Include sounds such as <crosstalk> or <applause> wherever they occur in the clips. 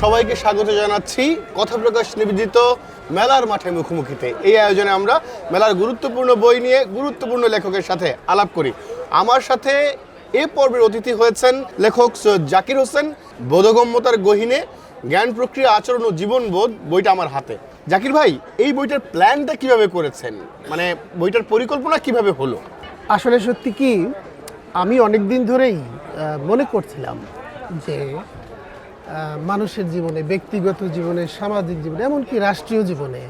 সবাইকে স্বাগত জানাচ্ছি। কথা প্রকাশ নিবেদিত মেলার মাঠে মুখোমুখিতে। এই আয়োজনে আমরা মেলার গুরুত্বপূর্ণ বই নিয়ে গুরুত্বপূর্ণ লেখকের সাথে আলাপ করি। আমার সাথে এ পর্বের অতিথি হয়েছেন লেখক সৈয়দ জাকির হোসেন, বোধগম্যতার গহিনে জ্ঞান প্রক্রিয়া, আচরণ ও জীবনবোধ বইটা আমার হাতে। জাকির ভাই, এই বইটার প্ল্যানটা কীভাবে করেছেন? মানে বইটার পরিকল্পনা কীভাবে হলো? আসলে সত্যি কি, আমি অনেক দিন ধরেই মনে করছিলাম যে মানুষের জীবনে, ব্যক্তিগত জীবনে, সামাজিক জীবনে, এমনকি রাষ্ট্রীয় জীবনে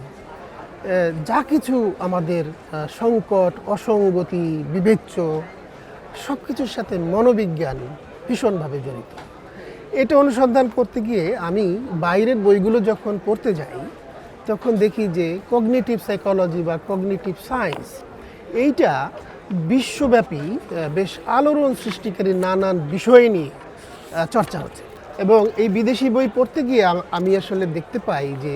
যা কিছু আমাদের সংকট, অসঙ্গতি, বিবেচ্য সব কিছুর সাথে মনোবিজ্ঞান ভীষণভাবে জড়িত। এটা অনুসন্ধান করতে গিয়ে আমি বাইরের বইগুলো যখন পড়তে যাই, তখন দেখি যে কগনিটিভ সাইকোলজি বা কগনিটিভ সায়েন্স এইটা বিশ্বব্যাপী বেশ আলোড়ন সৃষ্টিকারী নানান বিষয় নিয়ে চর্চা হচ্ছে। এবং এই বিদেশি বই পড়তে গিয়ে আমি আসলে দেখতে পাই যে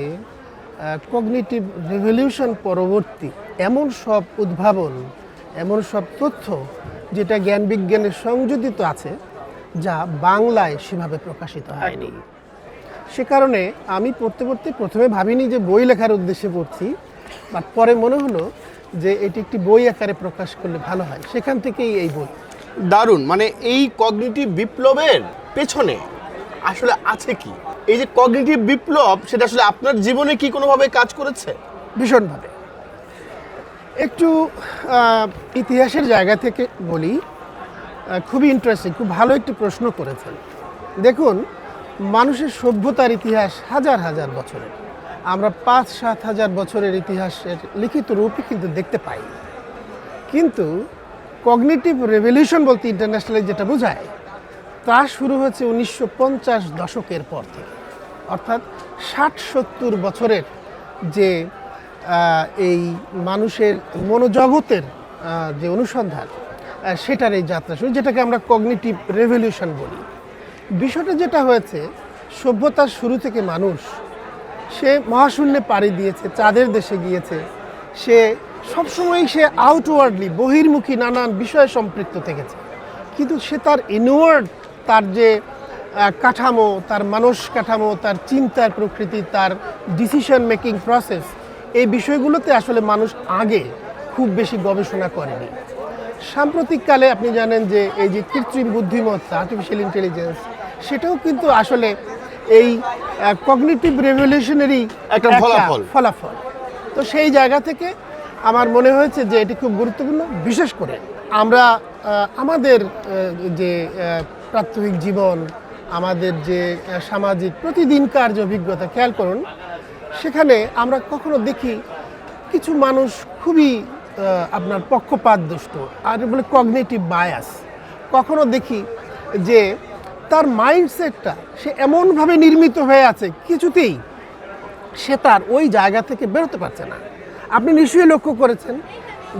কগনিটিভ রেভলিউশন পরবর্তী এমন সব উদ্ভাবন, এমন সব তথ্য যেটা জ্ঞান বিজ্ঞানের সংযোজিত আছে যা বাংলায় সেভাবে প্রকাশিত হয়নি। সে কারণে আমি পড়তে পড়তে প্রথমে ভাবিনি যে বই লেখার উদ্দেশ্যে পড়ছি বাট পরে মনে হলো যে এটি একটি বই আকারে প্রকাশ করলে ভালো হয়। সেখান থেকেই এই বই। দারুণ! মানে এই কগনিটিভ বিপ্লবের পেছনে আসলে আছে কি? এই যে কগনিটিভ বিপ্লব সেটা আসলে আপনার জীবনে কি কোনোভাবে কাজ করেছে? ভীষণভাবে। একটু ইতিহাসের জায়গা থেকে বলি খুবই ইন্টারেস্টিং খুব ভালো একটি প্রশ্ন করেছেন। দেখুন, মানুষের সভ্যতার ইতিহাস হাজার হাজার বছরের। আমরা পাঁচ, সাত হাজার বছরের ইতিহাসের লিখিত রূপই কিন্তু দেখতে পাই। কিন্তু কগনিটিভ রেভলিউশন বলতে ইন্টারন্যাশনালি যেটা বোঝায়, তা শুরু হয়েছে উনিশশো পঞ্চাশ দশকের পর থেকে। অর্থাৎ ষাট, সত্তর বছরের যে এই মানুষের মনোজগতের যে অনুসন্ধান সেটার এই যাত্রা শুরু, যেটাকে আমরা কগনিটিভ রেভলিউশন বলি। বিষয়টা যেটা হয়েছে, সভ্যতার শুরু থেকে মানুষ, সে মহাশূন্যে পাড়ি দিয়েছে, চাঁদের দেশে গিয়েছে। সে সবসময় সে আউটওয়ার্ডলি বহির্মুখী নানান বিষয়ে সম্পৃক্ত থেকেছে। কিন্তু সে তার ইনওয়ার্ড তার যে কাঠামো, তার মানস কাঠামো, তার চিন্তার প্রকৃতি, তার ডিসিশন মেকিং প্রসেস এই বিষয়গুলোতে আসলে মানুষ আগে খুব বেশি গবেষণা করেনি। সাম্প্রতিককালে আপনি জানেন যে এই যে কৃত্রিম বুদ্ধিমত্তা আর্টিফিশিয়াল ইন্টেলিজেন্স সেটাও কিন্তু আসলে এই কগনিটিভ রেভলিউশনারি একটা ফলাফল। ফলাফল তো সেই জায়গা থেকে আমার মনে হয়েছে যে এটি খুব গুরুত্বপূর্ণ বিশেষ করে আমরা আমাদের যে প্রাত্যহিক জীবন আমাদের যে সামাজিক প্রতিদিনকার যে অভিজ্ঞতা খেয়াল করুন সেখানে আমরা কখনো দেখি কিছু মানুষ খুবই আপনার পক্ষপাত দুষ্ট আর বলে কগনেটিভ বায়াস কখনো দেখি যে তার মাইন্ডসেটটা সে এমনভাবে নির্মিত হয়ে আছে কিছুতেই সে তার ওই জায়গা থেকে বেরোতে পারছে না। আপনি নিশ্চয়ই লক্ষ্য করেছেন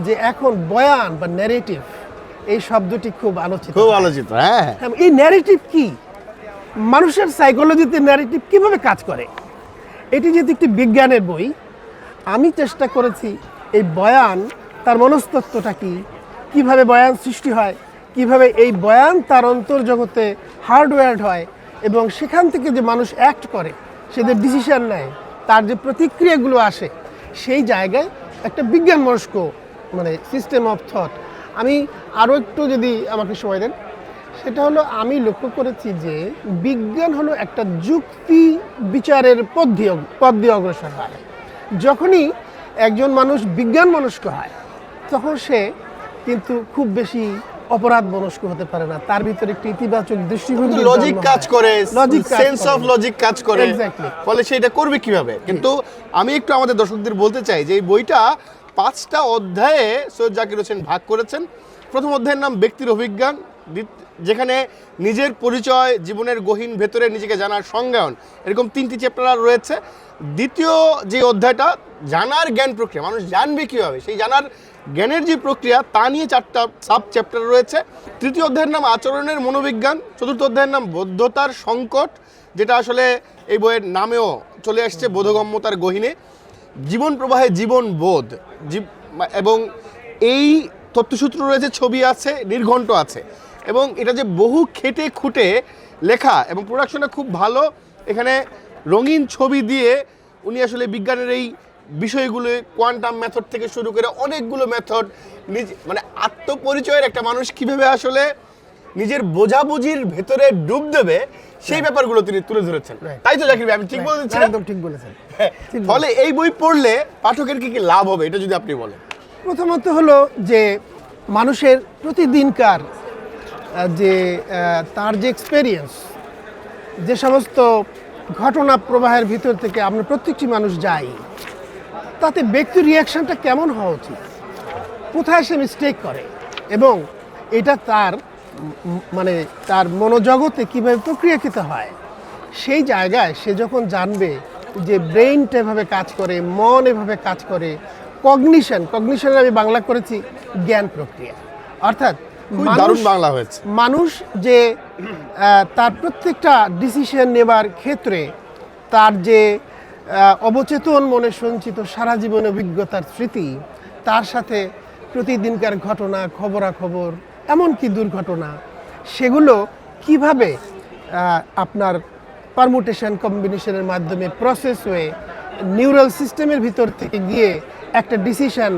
যে এখন বয়ান বা ন্যারেটিভ এই শব্দটি খুব আলোচিত। খুব আলোচিত হ্যাঁ। হ্যাঁ, এই ন্যারেটিভ কি? মানুষের সাইকোলজিতে ন্যারেটিভ কীভাবে কাজ করে? এটি যেহেতু একটি বিজ্ঞানের বই আমি চেষ্টা করেছি এই বয়ান তার মনস্তত্ত্বটা কি? কীভাবে বয়ান সৃষ্টি হয়? কীভাবে এই বয়ান তার অন্তর্জগতে হার্ডওয়্যার্ড হয়? এবং সেখান থেকে যে মানুষ অ্যাক্ট করে, সে যে ডিসিশন নেয়, তার যে প্রতিক্রিয়াগুলো আসে, সেই জায়গায় একটা বিজ্ঞান মনস্ক মানে সিস্টেম অফ থট আমি আরও একটু যদি আমাকে সময় দেন, সেটা হলো আমি লক্ষ্য করেছি যে বিজ্ঞান হলো একটা যুক্তি বিচারের পথ দিয়ে অগ্রসর হয়। যখনই একজন মানুষ বিজ্ঞান মনস্ক হয় তখন সে কিন্তু খুব বেশি অপরাধ মনস্ক হতে পারে না। তার ভিতরে একটি ইতিবাচক দৃষ্টিভঙ্গি লজিক কাজ করে লজিক সেন্স অফ লজিক কাজ করে. ফলে সেটা করবে কীভাবে? কিন্তু আমি একটু আমাদের দর্শকদের বলতে চাই যে এই বইটা পাঁচটা অধ্যায়ে সৈয়দ জাকির হোসেন ভাগ করেছেন। প্রথম অধ্যায়ের নাম ব্যক্তির অভিজ্ঞান। যেখানে নিজের পরিচয় জীবনের গহীন ভেতরে নিজেকে জানার সংজ্ঞায়ন। এরকম তিনটি চ্যাপ্টার রয়েছে। দ্বিতীয় যে অধ্যায়টা জানার জ্ঞান প্রক্রিয়া। মানুষ জানবে কীভাবে? সেই জানার জ্ঞানের যে প্রক্রিয়া, তা নিয়ে চারটা সাব চ্যাপ্টার রয়েছে। তৃতীয় অধ্যায়ের নাম আচরণের মনোবিজ্ঞান, চতুর্থ অধ্যায়ের নাম বদ্ধতার সংকট, যেটা আসলে এই বইয়ের নামেও চলে আসছে, বোধগম্যতার গহিনে। জীবন প্রবাহে জীবন বোধ এবং এই তথ্যসূত্র রয়েছে, ছবি আছে, নির্ঘণ্ট আছে। এবং এটা যে বহু খেটে খুঁটে লেখা এবং প্রোডাকশনটা খুব ভালো, এখানে রঙিন ছবি দিয়ে উনি আসলে বিজ্ঞানের এই বিষয়গুলো কোয়ান্টাম মেথড থেকে শুরু করে অনেকগুলো মেথড নিজ মানে আত্মপরিচয়ের একটা মানুষ কীভাবে আসলে নিজের বোঝাবুঝির ভেতরে ডুব দেবে সেই ব্যাপারগুলো তিনি তুলে ধরেছেন। তাই তো জাকির ভাই আমি ঠিক বলেছি একদম ঠিক বলেছেন। ফলে এই বই পড়লে পাঠকের কি কি লাভ হবে এটা যদি আপনি বলেন। প্রথমত হলো যে মানুষের প্রতিদিনকার যে তার যে এক্সপেরিয়েন্স যে সমস্ত ঘটনা প্রবাহের ভিতর থেকে আমরা প্রত্যেকটি মানুষ যাই তাতে ব্যক্তির রিয়াকশনটা কেমন হওয়া উচিত? কোথায় সে মিস্টেক করে? এবং এটা তার মানে তার মনোজগতে কীভাবে প্রক্রিয়াকৃত হয়? সেই জায়গায় সে যখন জানবে যে ব্রেইনটা এভাবে কাজ করে মন এভাবে কাজ করে কগনিশন কগনিশনের আমি বাংলা করেছি জ্ঞান প্রক্রিয়া। অর্থাৎ দারুণ বাংলা হয়েছে। মানুষ যে তার প্রত্যেকটা ডিসিশন নেবার ক্ষেত্রে তার যে অবচেতন মনে সঞ্চিত সারা জীবন অভিজ্ঞতার স্মৃতি, তার সাথে প্রতিদিনকার ঘটনা, খবরাখবর, এমনকি দুর্ঘটনা, সেগুলো কীভাবে আপনার পারমুটেশন কম্বিনেশনের মাধ্যমে প্রসেস হয়ে নিউরাল সিস্টেমের ভিতর থেকে গিয়ে একটা ডিসিশন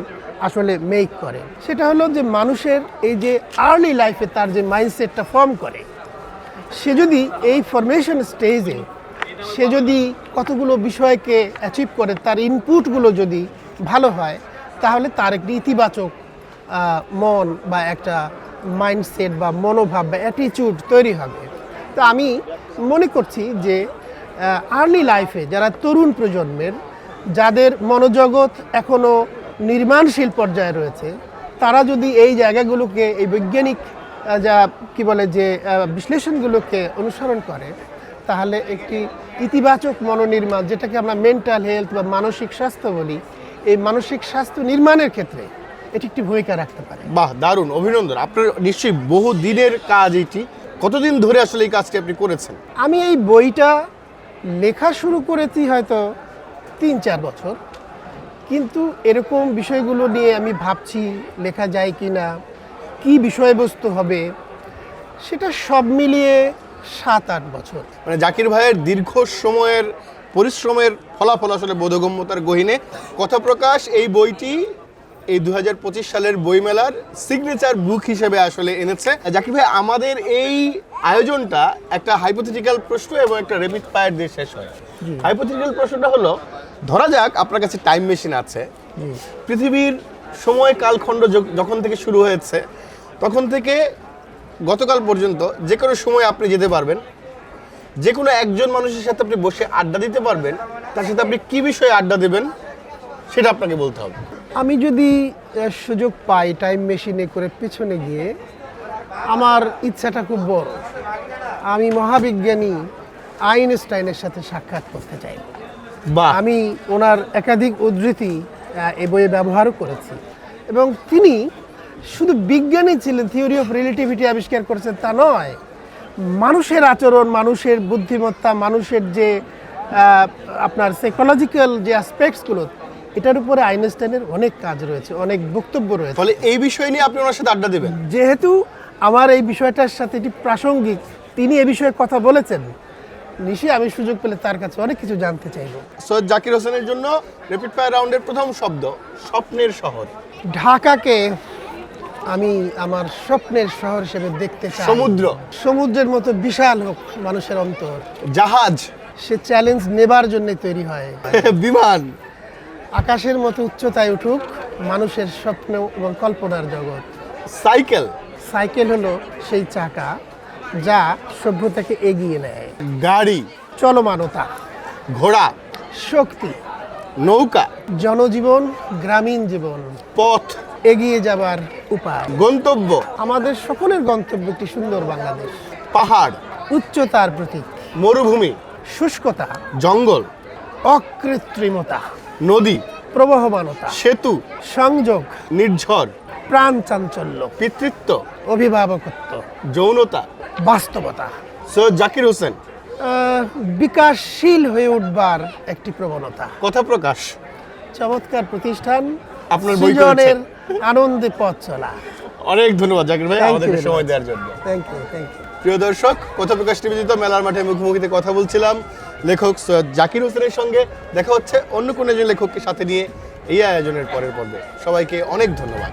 আসলে মেক করে? সেটা হলো যে মানুষের এই যে আর্লি লাইফে তার যে মাইন্ডসেটটা ফর্ম করে, সে যদি এই ফরমেশন স্টেজে সে যদি কতগুলো বিষয়কে অ্যাচিভ করে, তার ইনপুটগুলো যদি ভালো হয়, তাহলে তার একটি ইতিবাচক মন বা একটা মাইন্ডসেট বা মনোভাব বা অ্যাটিটিউড তৈরি হবে। তো আমি মনে করছি যে আর্লি লাইফে যারা তরুণ প্রজন্মের, যাদের মনোজগৎ এখনও নির্মাণশীল পর্যায়ে রয়েছে, তারা যদি এই জায়গাগুলোকে, এই বৈজ্ঞানিক যা, কি বলে যে বিশ্লেষণগুলোকে অনুসরণ করে তাহলে একটি ইতিবাচক মনোনির্মাণ যেটাকে আমরা মেন্টাল হেলথ বা মানসিক স্বাস্থ্য বলি এই মানসিক স্বাস্থ্য নির্মাণের ক্ষেত্রে এটি একটি ভূমিকা রাখতে পারে। বাহ দারুণ অভিনন্দন। আপনার নিশ্চয়ই বহু দিনের কাজ এটি। কতদিন ধরে আসলে এই কাজটি আপনি করেছেন? আমি এই বইটা লেখা শুরু করেছি হয়তো তিন চার বছর কিন্তু এরকম বিষয়গুলো নিয়ে আমি ভাবছি লেখা যায় কি না কী বিষয়বস্তু হবে সেটা সব মিলিয়ে সাত আট বছর। মানে জাকির ভাইয়ের দীর্ঘ সময়ের পরিশ্রমের ফলাফল আসলে বোধগম্যতার গহিনে। কথা প্রকাশ এই বইটি এই দুহাজার পঁচিশ সালের বইমেলার সিগনেচার বুক হিসেবে আসলে এনেছে। জাকির ভাই আমাদের এই আয়োজনটা একটা হাইপোথেটিক্যাল প্রশ্ন এবং একটা রেপিড ফায়ার দিয়ে শেষ হয়। হাইপোথেটিক্যাল প্রশ্নটা হলো ধরা যাক আপনার কাছে টাইম মেশিন আছে। পৃথিবীর সময় কালখণ্ড যখন থেকে শুরু হয়েছে তখন থেকে গতকাল পর্যন্ত যে কোনো সময় আপনি যেতে পারবেন। যে কোনো একজন মানুষের সাথে আপনি বসে আড্ডা দিতে পারবেন তার সাথে আপনি কী বিষয়ে আড্ডা দেবেন সেটা আপনাকে বলতে হবে। আমি যদি সুযোগ পাই টাইম মেশিনে করে পেছনে গিয়ে আমার ইচ্ছাটা খুব বড়। আমি মহাবিজ্ঞানী আইনস্টাইনের সাথে সাক্ষাৎ করতে চাই। বা আমি ওনার একাধিক উদ্ধৃতি এ বইয়ে ব্যবহারও করেছি। এবং তিনি শুধু বিজ্ঞানী ছিলেন থিওরি অফ রিলেটিভিটি আবিষ্কার করেছেন তা নয়। মানুষের আচরণ মানুষের বুদ্ধিমত্তা মানুষের যে আপনার সাইকোলজিক্যাল যে অ্যাসপেক্টসগুলো এটার উপরে আইনস্টাইনের অনেক কাজ রয়েছে অনেক বক্তব্য রয়েছে। ফলে এই বিষয় নিয়ে আপনি ওনার সাথে আড্ডা দেবেন? যেহেতু আমার এই বিষয়টার সাথে এটি প্রাসঙ্গিক তিনি এ বিষয়ে কথা বলেছেন। নিশ্চয়ই আমি সুযোগ পেলে তার কাছে অনেক কিছু জানতে চাইব। সৈয়দ জাকির হোসেনের জন্য রেপিড ফায়ার রাউন্ডের প্রথম শব্দ স্বপ্নের শহর। ঢাকাকে আমি আমার স্বপ্নের শহর হিসেবে দেখতে চাই। সমুদ্র। সমুদ্রের মতো বিশাল হোক মানুষের অন্তর। জাহাজ। সে চ্যালেঞ্জ নেবার জন্য তৈরি হয়। <laughs> বিমান। আকাশের মতো উচ্চতায় উঠুক মানুষের স্বপ্ন এবং কল্পনার জগৎ। সাইকেল। সাইকেল হলো সেই চাকা যা সভ্যতাকে এগিয়ে নেয়। গাড়ি। চলমানতা। ঘোড়া। শক্তি। নৌকা। জনজীবন গ্রামীণ জীবন। পথ। এগিয়ে যাবার উপায়। গন্তব্য? আমাদের সকলের গন্তব্য একটি সুন্দর বাংলাদেশ। পাহাড়। উচ্চতার প্রতীক। মরুভূমি। শুষ্কতা। জঙ্গল। অকৃত্রিমতা। নদী। প্রবহমানতা। সেতু। সংযোগ। নির্ঝর। প্রাণ চাঞ্চল্য। পিতৃত্ব। অভিভাবকত্ব। যৌনতা। বাস্তবতা। সৈয়দ জাকির হোসেন। বিকাশশীল হয়ে উঠবার একটি প্রবণতা। কথা প্রকাশ। চমৎকার প্রতিষ্ঠান। আপনার বই আনন্দে পথ চলা। অনেক ধন্যবাদ জাকির ভাই আমাদের আমাদেরকে সময় দেওয়ার জন্য। থ্যাংক ইউ থ্যাংক ইউ প্রিয় দর্শক কথা প্রকাশ নিবেদিত মেলার মাঠে মুখোমুখিতে কথা বলছিলাম লেখক সৈয়দ জাকির হোসেনের সঙ্গে দেখা হচ্ছে অন্য কোনো একজন লেখককে সাথে নিয়ে এই আয়োজনের পরের পর্বে। সবাইকে অনেক ধন্যবাদ।